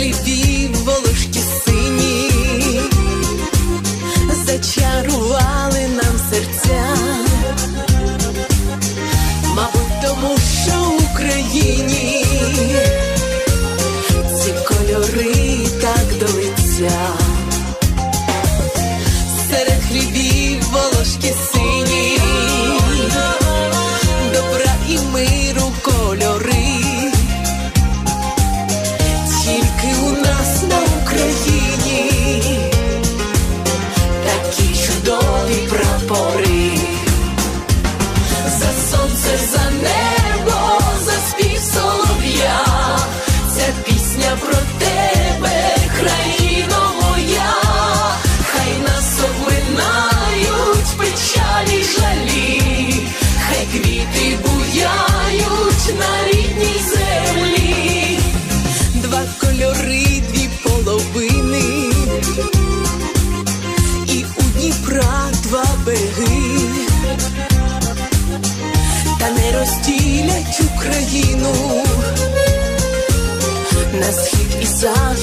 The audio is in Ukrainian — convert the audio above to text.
слідів волошки сині, зачарували нам серця, мабуть, тому що в Україні. береги, та не розділять Україну на схід і захід.